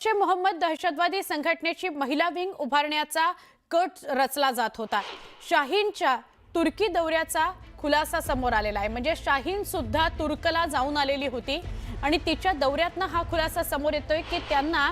जैश मोहम्मद दहशतवादी संघटनेची महिला विंग उभारण्याचा कट रचला जात होता. शाहीनच्या तुर्की दौऱ्याचा खुलासा समोर आलेला आहे. म्हणजे शाहीन सुद्धा तुर्कला जाऊन आलेली होती आणि तिच्या दौऱ्यातनं हा खुलासा समोर येतोय की त्यांना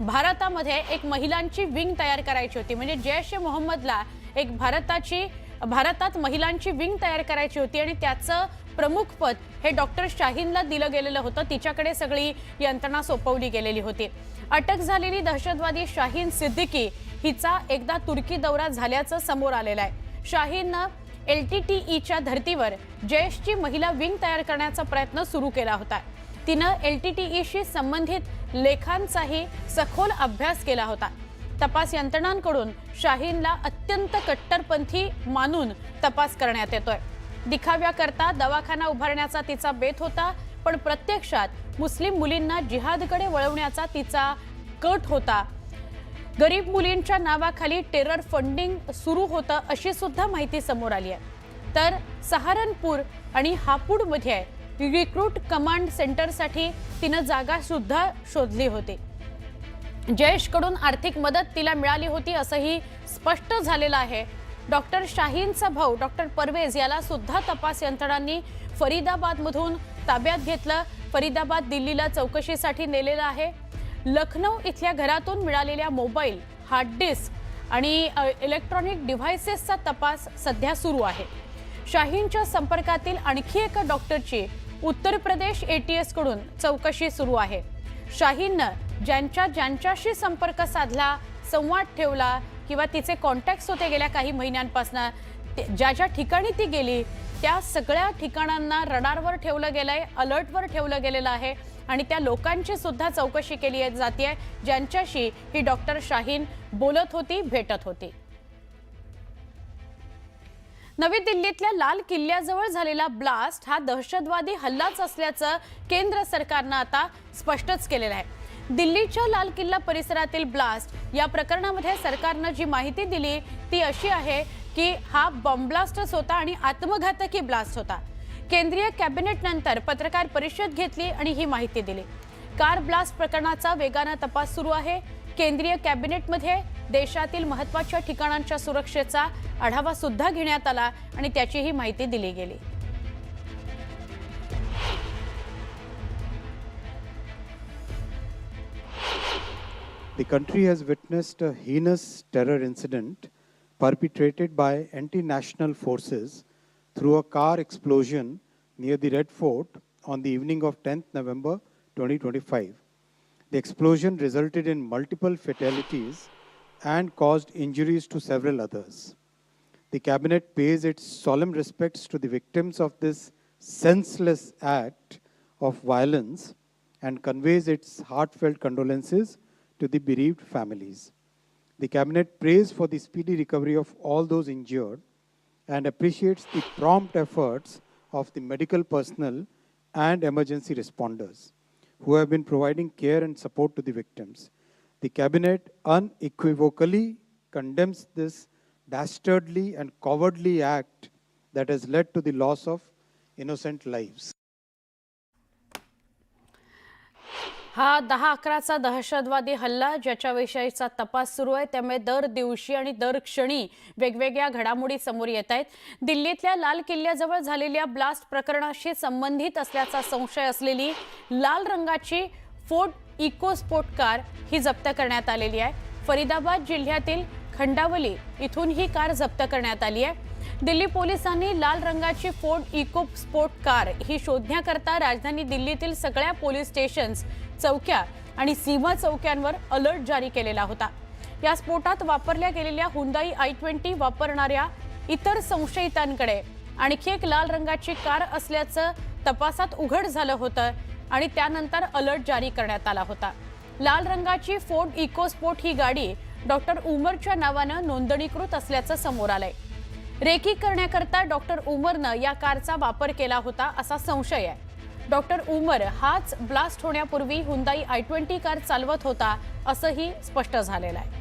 भारतामध्ये एक महिलांची विंग तयार करायची होती. म्हणजे जैश ए मोहम्मदला एक भारताची भारतात महिलांची विंग तयार करायची होती आणि त्याचं प्रमुखपद हे डॉक्टर शाहीनला दिलं गेलेलं होतं. तिच्याकडे सगळी यंत्रणा सोपवली गेलेली होती. अटक झालेली दहशतवादी शाहीन सिद्दीकी हिचा एकदा तुर्की दौरा झाल्याचं समोर आलेलं आहे. शाहीननं एल टी टी ईच्या धर्तीवर जयशची महिला विंग तयार करण्याचा प्रयत्न सुरू केला होता. तिनं एल टी टी ईशी संबंधित लेखांचाही सखोल अभ्यास केला होता. तपास यंत्रणांकडून शाहीनला अत्यंत कट्टरपंथी मानून तपास करण्यात येतोय. दिखाव्याकरता दवाखाना उभारण्याचा तिचा बेत होता पण प्रत्यक्षात मुस्लिम मुलींना जिहादकडे वळवण्याचा तिचा कट होता. गरीब मुलींच्या नावाखाली टेरर फंडिंग सुरू होतं अशी सुद्धा माहिती समोर आली आहे. तर सहारनपूर आणि हापूडमध्ये रिक्रूट कमांड सेंटरसाठी तिनं जागा सुद्धा शोधली होती. जयेशकडून आर्थिक मदत तिला मिळाली होती असंही स्पष्ट झालेलं आहे. डॉक्टर शाहीनचा भाऊ डॉक्टर परवेज याला सुद्धा तपास यंत्रणांनी फरीदाबादमधून ताब्यात घेतलं. फरीदाबाद दिल्लीला चौकशीसाठी नेलेलं आहे. लखनौ इथल्या घरातून मिळालेल्या मोबाईल हार्ड डिस्क आणि इलेक्ट्रॉनिक डिव्हायसेसचा तपास सध्या सुरू आहे. शाहीनच्या संपर्कातील आणखी एका डॉक्टरची उत्तर प्रदेश एटीएसकडून चौकशी सुरू आहे. शाहीननं ज्यांच्या ज्यांच्याशी संपर्क साधला संवाद ठेवला किंवा तिचे कॉन्टॅक्ट्स होते गेल्या काही महिन्यांपासून. ज्या ज्या ठिकाणी ती गेली त्या सगळ्या ठिकाणांना रडारवर ठेवलं गेलं आहे अलर्टवर ठेवलं गेलेलं आहे आणि त्या लोकांची सुद्धा चौकशी केली जाते ज्यांच्याशी ही डॉक्टर शाहीन बोलत होती भेटत होती. नवी दिल्लीतल्या लाल किल्ल्याजवळ झालेला ब्लास्ट हा दहशतवादी हल्लाच असल्याचं केंद्र सरकारनं आता स्पष्टच केलेलं आहे. दिल्लीच्या लाल किल्ला परिसरातील ब्लास्ट. या प्रकरणामध्ये सरकारनं जी माहिती दिली ती अशी आहे की हा बॉम्ब ब्लास्टच होता आणि आत्मघातकी ब्लास्ट होता. केंद्रीय कॅबिनेट नंतर पत्रकार परिषद घेतली आणि ही माहिती दिली. कार ब्लास्ट प्रकरणाचा वेगानं तपास सुरू आहे. केंद्रीय कॅबिनेटमध्ये देशातील महत्त्वाच्या ठिकाणांच्या सुरक्षेचा आढावा सुद्धा घेण्यात आला आणि त्याचीही माहिती दिली गेली. The country has witnessed a heinous terror incident perpetrated by anti national forces through a car explosion near the Red Fort on the evening of 10th November 2025. The explosion resulted in multiple fatalities and caused injuries to several others. The Cabinet pays its solemn respects to the victims of this senseless act of violence and conveys its heartfelt condolences to the bereaved families. The Cabinet prays for the speedy recovery of all those injured and appreciates the prompt efforts of the medical personnel and emergency responders who have been providing care and support to the victims. The Cabinet unequivocally condemns this dastardly and cowardly act that has led to the loss of innocent lives. हा दहा अकराचा दहशतवादी हल्ला ज्याच्याविषयीचा तपास सुरू आहे त्यामुळे दर दिवशी आणि दर क्षणी वेगवेगळ्या घडामोडी समोर येत आहेत. दिल्लीतल्या लाल किल्ल्याजवळ झालेल्या ब्लास्ट प्रकरणाशी संबंधित असल्याचा संशय असलेली लाल रंगाची फोर्ट इको स्पोर्ट कार ही जप्त करण्यात आलेली आहे. फरीदाबाद जिल्ह्यातील खंडावली इथून ही कार जप्त करण्यात आली आहे. दिल्ली पोलिसांनी लाल रंगाची फोर्ड इको स्पोर्ट कार ही शोधण्याकरता राजधानी दिल्लीतील सगळ्या पोलीस स्टेशन्स चौक्या आणि सीमा चौक्यांवर अलर्ट जारी केलेला होता. या स्फोटात वापरल्या गेलेल्या हुंदाई आय ट्वेंटी वापरणाऱ्या इतर संशयितांकडे आणखी एक लाल रंगाची कार असल्याचं तपासात उघड झालं होतं आणि त्यानंतर अलर्ट जारी करण्यात आला होता. लाल रंगाची फोर्ड इकोस्पोर्ट ही गाडी डॉक्टर उमरच्या नावानं नोंदणीकृत असल्याचं समोर आलंय. रेकी करण्याकरता डॉक्टर उमरनं या कारचा वापर केला होता असा संशय आहे. डॉक्टर उमर हाच ब्लास्ट होण्यापूर्वी हुंदाई आय ट्वेंटी कार चालवत होता असंही स्पष्ट झालेलं आहे.